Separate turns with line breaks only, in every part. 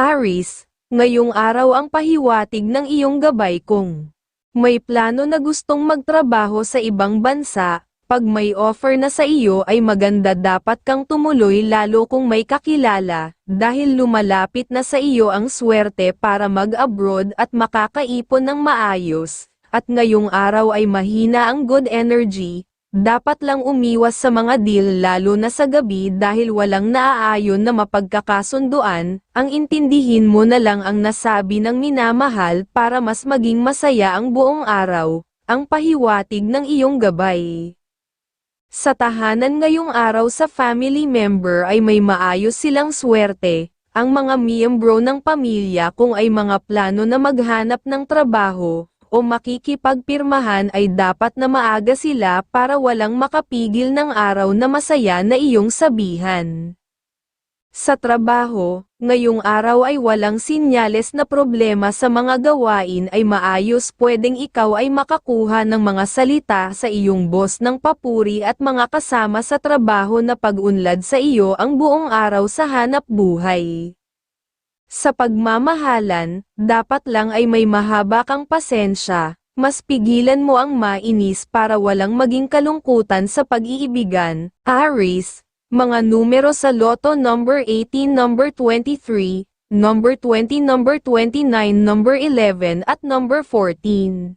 Aris, ngayong araw ang pahiwatig ng iyong gabay kung may plano na gustong magtrabaho sa ibang bansa, pag may offer na sa iyo ay maganda dapat kang tumuloy lalo kung may kakilala, dahil lumalapit na sa iyo ang swerte para mag-abroad at makakaipon ng maayos, at ngayong araw ay mahina ang good energy, dapat lang umiwas sa mga deal lalo na sa gabi dahil walang naaayon na mapagkakasunduan, ang intindihin mo na lang ang nasabi ng minamahal para mas maging masaya ang buong araw, ang pahiwatig ng iyong gabay. Sa tahanan ngayong araw sa family member ay may maayos silang swerte, ang mga miyembro ng pamilya kung ay mga plano na maghanap ng trabaho, o makikipagpirmahan ay dapat na maaga sila para walang makapigil ng araw na masaya na iyong sabihan. Sa trabaho, ngayong araw ay walang sinyales na problema sa mga gawain ay maayos pwedeng ikaw ay makakuha ng mga salita sa iyong boss ng papuri at mga kasama sa trabaho na pag-unlad sa iyo ang buong araw sa hanap buhay. Sa pagmamahalan, dapat lang ay may mahaba kang pasensya, mas pigilan mo ang mainis para walang maging kalungkutan sa pag-iibigan. Aries, mga numero sa loto number 18, number 23, number 20, number 29, number 11 at number 14.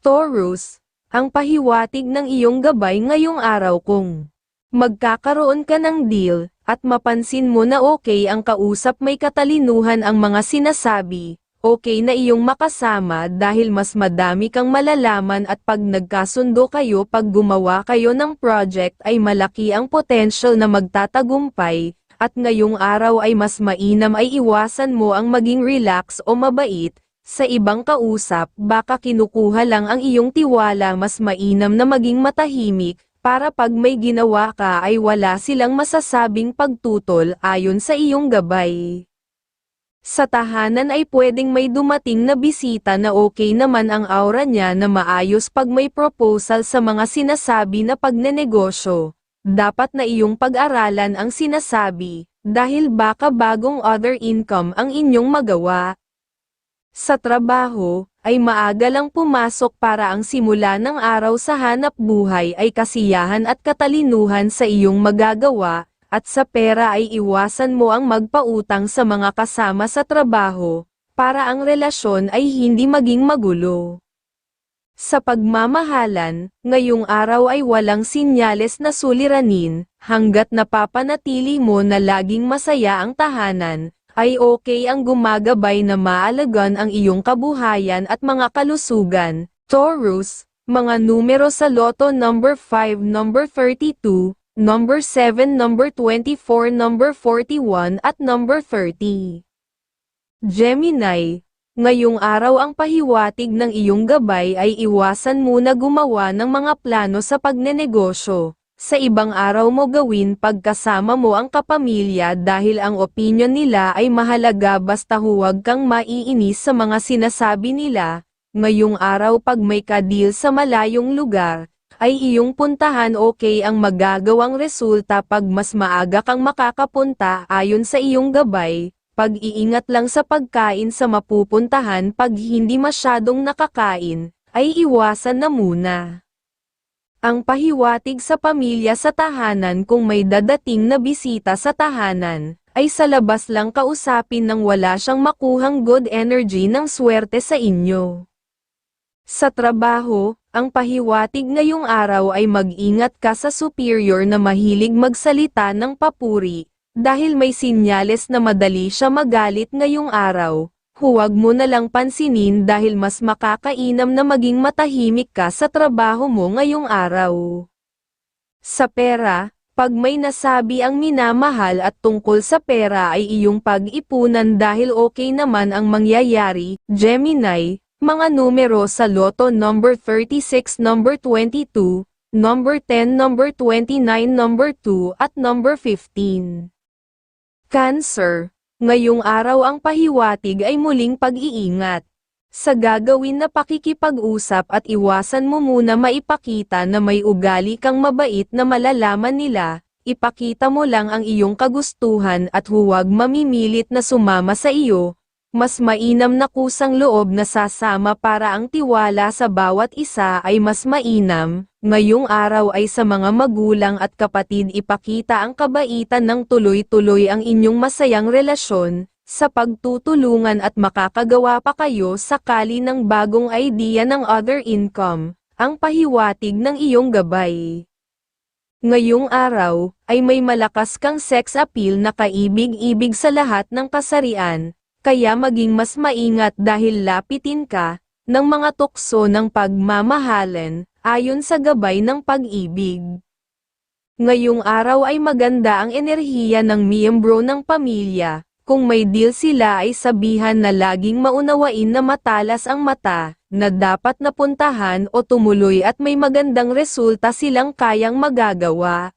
Taurus, ang pahiwatig ng iyong gabay ngayong araw kung magkakaroon ka ng deal, at mapansin mo na okay ang kausap may katalinuhan ang mga sinasabi, okay na iyong makasama dahil mas madami kang malalaman at pag nagkasundo kayo pag gumawa kayo ng project ay malaki ang potential na magtatagumpay, at ngayong araw ay mas mainam ay iwasan mo ang maging relax o mabait, sa ibang kausap. Baka kinukuha lang ang iyong tiwala mas mainam na maging matahimik, para pag may ginawa ka ay wala silang masasabing pagtutol ayon sa iyong gabay. Sa tahanan ay pwedeng may dumating na bisita na okay naman ang aura niya na maayos pag may proposal sa mga sinasabi na pagnenegosyo. Dapat na iyong pag-aralan ang sinasabi, dahil baka bagong other income ang inyong magawa. Sa trabaho, ay maaga lang pumasok para ang simula ng araw sa hanap buhay ay kasiyahan at katalinuhan sa iyong magagawa, at sa pera ay iwasan mo ang magpautang sa mga kasama sa trabaho, para ang relasyon ay hindi maging magulo. Sa pagmamahalan, ngayong araw ay walang sinyales na suliranin, hanggat napapanatili mo na laging masaya ang tahanan, ay okay ang gumagabay na maalagan ang iyong kabuhayan at mga kalusugan. Taurus, mga numero sa loto number 5, number 32, number 7, number 24, number 41 at number 30. Gemini, ngayong araw ang pahiwatig ng iyong gabay ay iwasan muna gumawa ng mga plano sa pagnenegosyo sa ibang araw mo gawin pagkasama mo ang kapamilya dahil ang opinion nila ay mahalaga basta huwag kang maiinis sa mga sinasabi nila, ngayong araw pag may kadil sa malayong lugar, ay iyong puntahan okay ang magagawang resulta pag mas maaga kang makakapunta ayon sa iyong gabay, pag-iingat lang sa pagkain sa mapupuntahan pag hindi masyadong nakakain, ay iwasan na muna. Ang pahiwatig sa pamilya sa tahanan kung may dadating na bisita sa tahanan, ay sa labas lang kausapin nang wala siyang makuhang good energy ng swerte sa inyo. Sa trabaho, ang pahiwatig ngayong araw ay mag-ingat ka sa superior na mahilig magsalita ng papuri, dahil may sinyales na madali siya magalit ngayong araw, huwag mo na lang pansinin dahil mas makakainam na maging matahimik ka sa trabaho mo ngayong araw. Sa pera, pag may nasabi ang minamahal at tungkol sa pera ay iyong pag-ipunan dahil okay naman ang mangyayari, Gemini, mga numero sa loto number 36, number 22, number 10, number 29, number 2 at number 15. Cancer, Ngayong araw ang pahiwatig ay muling pag-iingat. Sa gagawin na pakikipag-usap at iwasan mo muna maipakita na may ugali kang mabait na malalaman nila, ipakita mo lang ang iyong kagustuhan at huwag mamimilit na sumama sa iyo, mas mainam na kusang loob na sasama para ang tiwala sa bawat isa ay mas mainam, ngayong araw ay sa mga magulang at kapatid ipakita ang kabaitan ng tuloy-tuloy ang inyong masayang relasyon, sa pagtutulungan at makakagawa pa kayo sakali ng bagong idea ng other income, ang pahiwatig ng iyong gabay. Ngayong araw, ay may malakas kang sex appeal na kaibig-ibig sa lahat ng kasarian, kaya maging mas maingat dahil lapitin ka, ng mga tukso ng pagmamahalan, ayon sa gabay ng pag-ibig. Ngayong araw ay maganda ang enerhiya ng miyembro ng pamilya, kung may deal sila ay sabihan na laging maunawain na matalas ang mata, na dapat napuntahan o tumuloy at may magandang resulta silang kayang magagawa.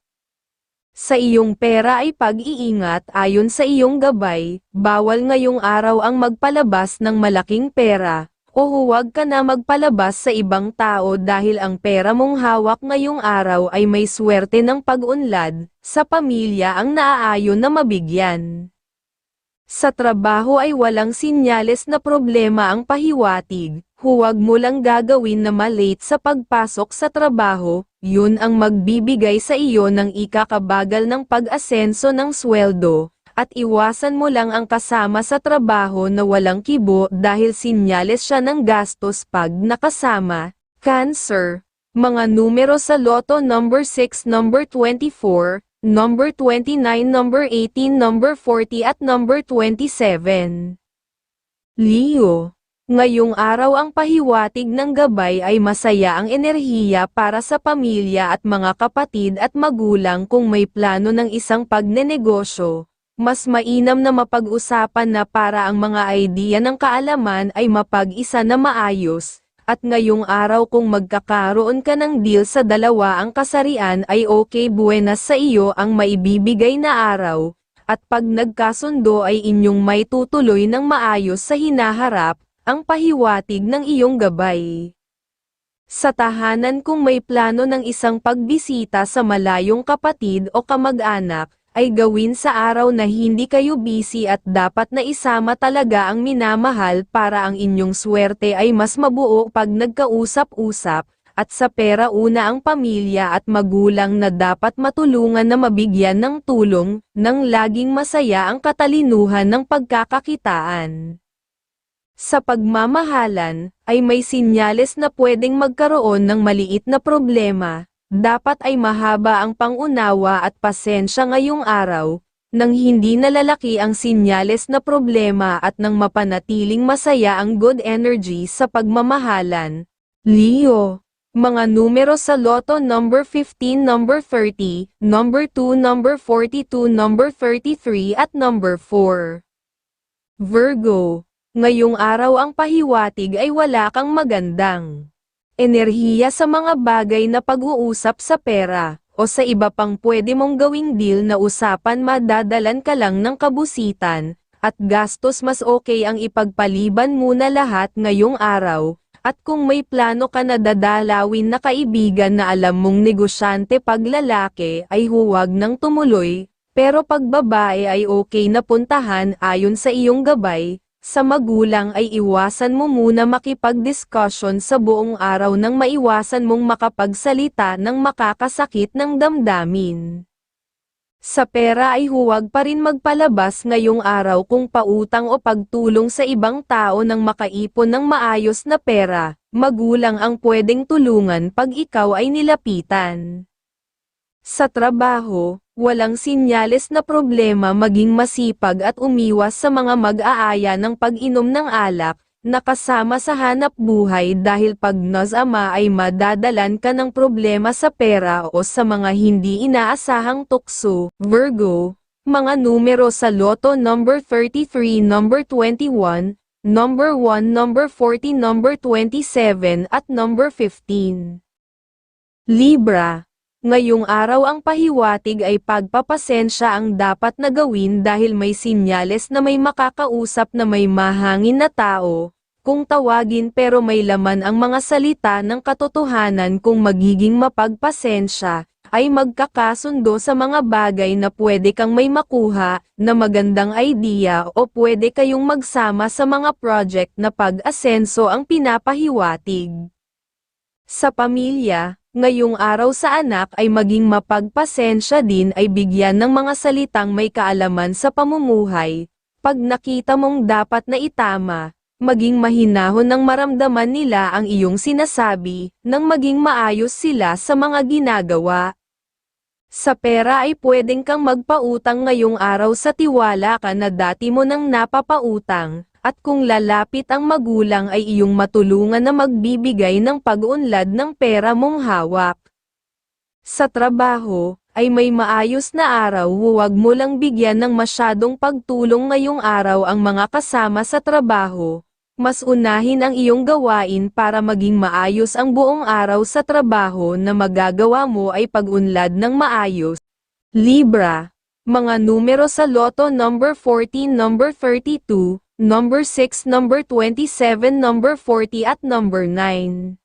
Sa iyong pera ay pag-iingat ayon sa iyong gabay, bawal ngayong araw ang magpalabas ng malaking pera, o huwag ka na magpalabas sa ibang tao dahil ang pera mong hawak ngayong araw ay may swerte ng pag-unlad, sa pamilya ang naaayon na mabigyan. Sa trabaho ay walang sinyales na problema ang pahiwatig, huwag mo lang gagawin na malate sa pagpasok sa trabaho, yun ang magbibigay sa iyo ng ikakabagal ng pag-asenso ng sweldo, at iwasan mo lang ang kasama sa trabaho na walang kibo dahil sinyales siya ng gastos pag nakasama. Cancer, mga numero sa loto number 6 number 24, number 29 number 18 number 40 at number 27. Leo Ngayong araw ang pahiwatig ng gabay ay masaya ang enerhiya para sa pamilya at mga kapatid at magulang kung may plano ng isang pagnenegosyo. Mas mainam na mapag-usapan na para ang mga idea ng kaalaman ay mapag-isa na maayos, at ngayong araw kung magkakaroon ka ng deal sa dalawa ang kasarian ay okay buenas sa iyo ang maibibigay na araw, at pag nagkasundo ay inyong may tutuloy ng maayos sa hinaharap, ang pahiwatig ng iyong gabay. Sa tahanan kung may plano ng isang pagbisita sa malayong kapatid o kamag-anak, ay gawin sa araw na hindi kayo busy at dapat na isama talaga ang minamahal para ang inyong swerte ay mas mabuo pag nagkausap-usap, at sa pera una ang pamilya at magulang na dapat matulungan na mabigyan ng tulong, nang laging masaya ang katalinuhan ng pagkakakitaan. Sa pagmamahalan, ay may sinyales na pwedeng magkaroon ng maliit na problema, dapat ay mahaba ang pangunawa at pasensya ngayong araw, nang hindi nalalaki ang sinyales na problema at nang mapanatiling masaya ang good energy sa pagmamahalan. Leo mga numero sa loto number 15, number 30, number 2, number 42, number 33 at number 4. Virgo Ngayong araw ang pahiwatig ay wala kang magandang enerhiya sa mga bagay na pag-uusap sa pera, o sa iba pang pwede mong gawing deal na usapan madadalan ka lang ng kabusitan, at gastos mas okay ang ipagpaliban muna lahat ngayong araw, at kung may plano ka na dadalawin na kaibigan na alam mong negosyante pag lalaki ay huwag nang tumuloy, pero pag babae ay okay na puntahan ayon sa iyong gabay, sa magulang ay iwasan mo muna makipag-discussion sa buong araw nang maiwasan mong makapagsalita ng makakasakit ng damdamin. Sa pera ay huwag pa rin magpalabas ngayong araw kung pautang o pagtulong sa ibang tao nang makaipon ng maayos na pera, magulang ang pwedeng tulungan pag ikaw ay nilapitan. Sa trabaho, walang sinyales na problema maging masipag at umiwas sa mga mag-aaya ng pag-inom ng alak, nakasama sa hanap buhay dahil pag nazama ay madadalan ka ng problema sa pera o sa mga hindi inaasahang tukso. Virgo, mga numero sa loto number 33, number 21, number 1, number 40, number 27 at number 15. Libra, Ngayong araw ang pahiwatig ay pagpapasensya ang dapat na gawin dahil may sinyales na may makakausap na may mahangin na tao, kung tawagin pero may laman ang mga salita ng katotohanan kung magiging mapagpasensya, ay magkakasundo sa mga bagay na pwede kang may makuha, na magandang idea o pwede kayong magsama sa mga project na pag-asenso ang pinapahiwatig. Sa pamilya, ngayong araw sa anak ay maging mapagpasensya din ay bigyan ng mga salitang may kaalaman sa pamumuhay, pag nakita mong dapat na itama, maging mahinahon ng maramdaman nila ang iyong sinasabi, nang maging maayos sila sa mga ginagawa. Sa pera ay pwedeng kang magpautang ngayong araw sa tiwala ka na dati mo nang napapautang, at kung lalapit ang magulang ay iyong matulungan na magbibigay ng pag-unlad ng pera mong hawak. Sa trabaho, ay may maayos na araw huwag mo lang bigyan ng masyadong pagtulong ngayong araw ang mga kasama sa trabaho, mas unahin ang iyong gawain para maging maayos ang buong araw sa trabaho na magagawa mo ay pag-unlad ng maayos. Libra, mga numero sa loto number 14, number 32, number 6, number 27, number 40 at number 9.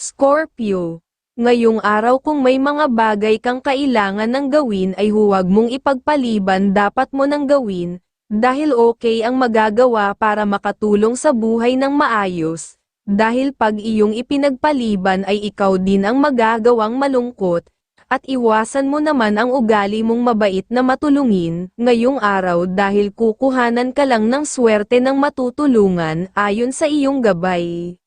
Scorpio, ngayong araw kung may mga bagay kang kailangan ng gawin ay huwag mong ipagpaliban dapat mo nang gawin, dahil okay ang magagawa para makatulong sa buhay ng maayos, dahil pag iyong ipinagpaliban ay ikaw din ang magagawang malungkot, at iwasan mo naman ang ugali mong mabait na matulungin, ngayong araw dahil kukuhanan ka lang ng swerte ng matutulungan ayon sa iyong gabay.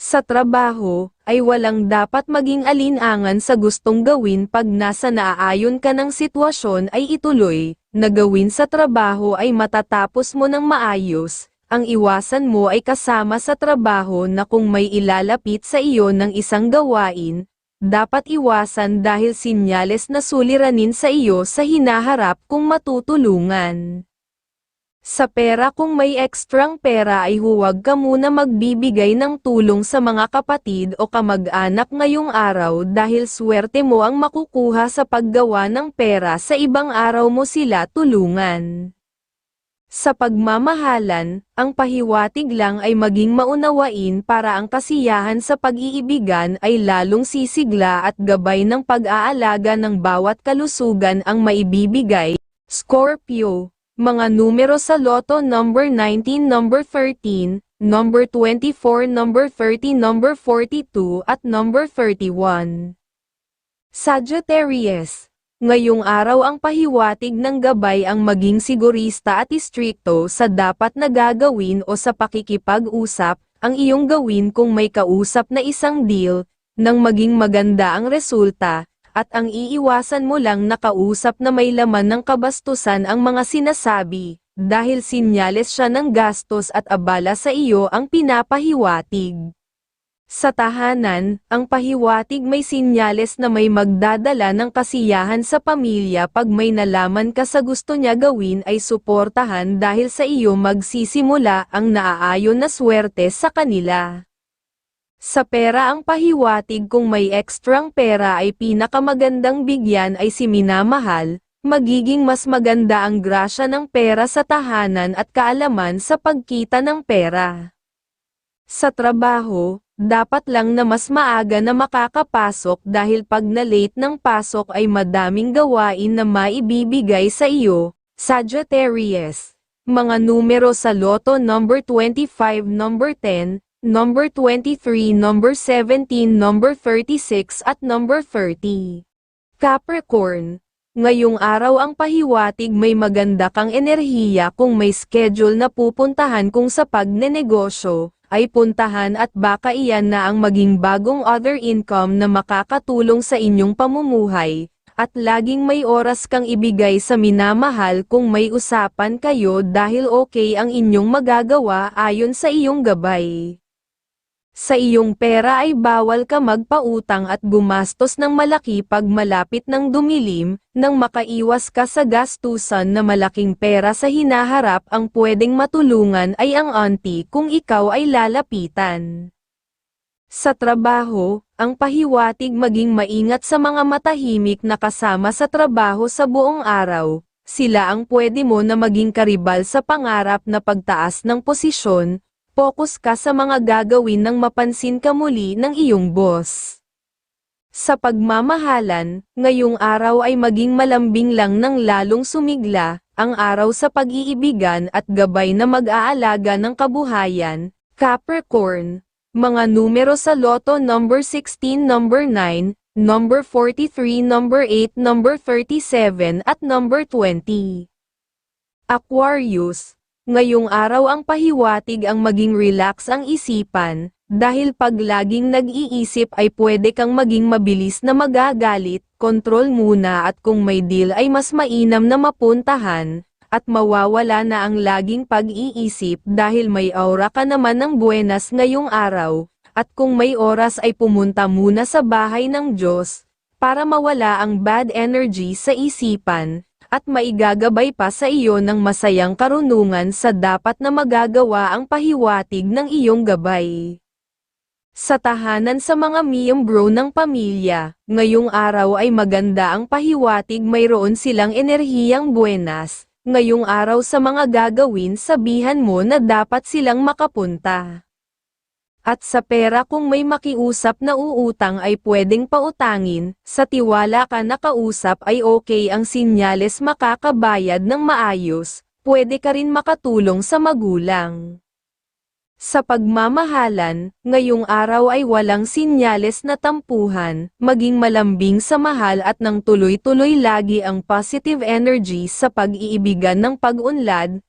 Sa trabaho, ay walang dapat maging alinangan sa gustong gawin pag nasa naaayon ka ng sitwasyon ay ituloy, na gawin sa trabaho ay matatapos mo ng maayos, ang iwasan mo ay kasama sa trabaho na kung may ilalapit sa iyo ng isang gawain, dapat iwasan dahil sinyales na suliranin sa iyo sa hinaharap kung matutulungan. Sa pera kung may ekstrang pera ay huwag ka muna magbibigay ng tulong sa mga kapatid o kamag-anak ngayong araw dahil swerte mo ang makukuha sa paggawa ng pera sa ibang araw mo sila tulungan. Sa pagmamahalan, ang pahiwatig lang ay maging maunawain para ang kasiyahan sa pag-iibigan ay lalong sisigla at gabay ng pag-aalaga ng bawat kalusugan ang maibibigay. Scorpio mga numero sa loto number 19, number 13, number 24, number 30, number 42 at number 31. Sagittarius. Ngayong araw ang pahiwatig ng gabay ang maging sigurista at istrikto sa dapat na gagawin o sa pakikipag-usap, ang iyong gawin kung may kausap na isang deal, nang maging maganda ang resulta, at ang iiwasan mo lang nakausap na may laman ng kabastusan ang mga sinasabi, dahil sinyales siya ng gastos at abala sa iyo ang pinapahiwatig. Sa tahanan, ang pahiwatig may sinyales na may magdadala ng kasiyahan sa pamilya pag may nalaman ka sa gusto niya gawin ay suportahan dahil sa iyo magsisimula ang naaayon na swerte sa kanila. Sa pera ang pahiwatig kung may ekstrang pera ay pinakamagandang bigyan ay si minamahal, magiging mas maganda ang grasya ng pera sa tahanan at kaalaman sa pagkita ng pera. Sa trabaho, dapat lang na mas maaga na makakapasok dahil pag na-late ng pasok ay madaming gawain na maibibigay sa iyo, Sagittarius. Mga numero sa loto number 25, number 10, number 23, number 17, number 36 at number 30. Capricorn, ngayong araw ang pahiwatig may maganda kang enerhiya kung may schedule na pupuntahan kung sa pagnenegosyo, ay puntahan at baka iyan na ang maging bagong other income na makakatulong sa inyong pamumuhay, at laging may oras kang ibigay sa minamahal kung may usapan kayo dahil okay ang inyong magagawa ayon sa iyong gabay. Sa iyong pera ay bawal ka magpautang at gumastos ng malaki pag malapit ng dumilim, nang makaiwas ka sa gastusan na malaking pera sa hinaharap ang pwedeng matulungan ay ang auntie kung ikaw ay lalapitan. Sa trabaho, ang pahiwatig maging maingat sa mga matahimik na kasama sa trabaho sa buong araw, sila ang pwede mo na maging karibal sa pangarap na pagtaas ng posisyon, Focus ka sa mga gagawin nang mapansin ka muli ng iyong boss. Sa pagmamahalan, ngayong araw ay maging malambing lang ng lalong sumigla, ang araw sa pag-iibigan at gabay na mag-aalaga ng kabuhayan, Capricorn. Mga numero sa loto number 16, number 9, number 43, number 8, number 37 at number 20. Aquarius. Ngayong araw ang pahiwatig ang maging relax ang isipan, dahil pag laging nag-iisip ay pwede kang maging mabilis na magagalit, kontrol muna at kung may deal ay mas mainam na mapuntahan, at mawawala na ang laging pag-iisip dahil may aura ka naman ng buenas ngayong araw, at kung may oras ay pumunta muna sa bahay ng Diyos, para mawala ang bad energy sa isipan, at maigagabay pa sa iyo ng masayang karunungan sa dapat na magagawa ang pahiwatig ng iyong gabay. Sa tahanan sa mga miyembro ng pamilya, ngayong araw ay maganda ang pahiwatig mayroon silang enerhiyang buenas, ngayong araw sa mga gagawin sabihan mo na dapat silang makapunta. At sa pera kung may makiusap na uutang ay pwedeng pautangin, sa tiwala ka nakausap ay okay ang sinyales makakabayad ng maayos, pwede ka rin makatulong sa magulang. Sa pagmamahalan, ngayong araw ay walang sinyales na tampuhan, maging malambing sa mahal at nang tuloy-tuloy lagi ang positive energy sa pag-iibigan ng pag-unlad.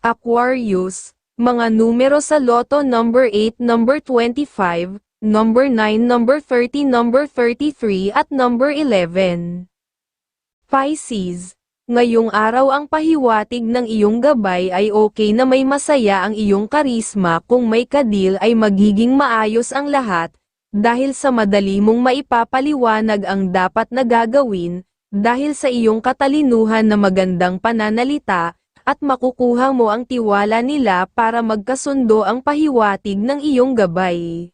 Aquarius, mga numero sa loto number 8, number 25, number 9, number 30, number 33 at number 11. Pisces, Ngayong araw ang pahiwatig ng iyong gabay ay okay na may masaya ang iyong karisma kung may kadil ay magiging maayos ang lahat, dahil sa madali mong maipapaliwanag ang dapat na gagawin, dahil sa iyong katalinuhan na magandang pananalita, at makukuha mo ang tiwala nila para magkasundo ang pahiwatig ng iyong gabay.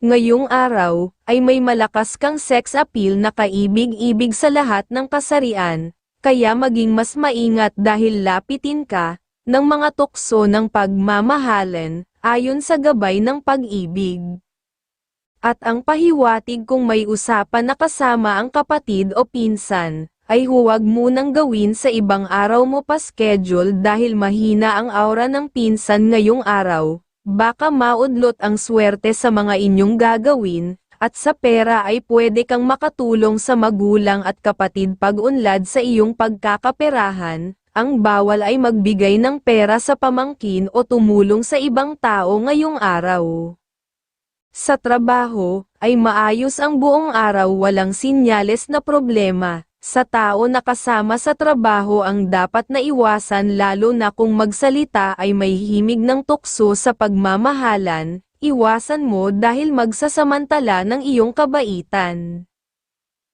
Ngayong araw, ay may malakas kang sex appeal na kaibig-ibig sa lahat ng kasarian, kaya maging mas maingat dahil lapitin ka, ng mga tukso ng pagmamahalan, ayon sa gabay ng pag-ibig. At ang pahiwatig kung may usapan na kasama ang kapatid o pinsan, ay huwag munang gawin sa ibang araw mo pa schedule dahil mahina ang aura ng pinsan ngayong araw, baka maudlot ang swerte sa mga inyong gagawin, at sa pera ay pwede kang makatulong sa magulang at kapatid pag-unlad sa iyong pagkakaperahan, ang bawal ay magbigay ng pera sa pamangkin o tumulong sa ibang tao ngayong araw. Sa trabaho, ay maayos ang buong araw walang sinyales na problema, sa tao na kasama sa trabaho ang dapat na iwasan lalo na kung magsalita ay may himig ng tukso sa pagmamahalan, iwasan mo dahil magsasamantala ng iyong kabaitan.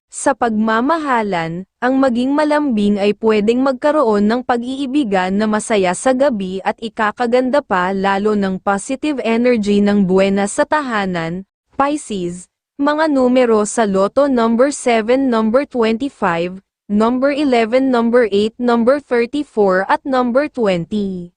Sa pagmamahalan, ang maging malambing ay pwedeng magkaroon ng pag-iibigan na masaya sa gabi at ikakaganda pa lalo ng positive energy ng buenas sa tahanan, Pisces, mga numero sa loto number 7, number 25, number 11, number 8, number 34 at number 20.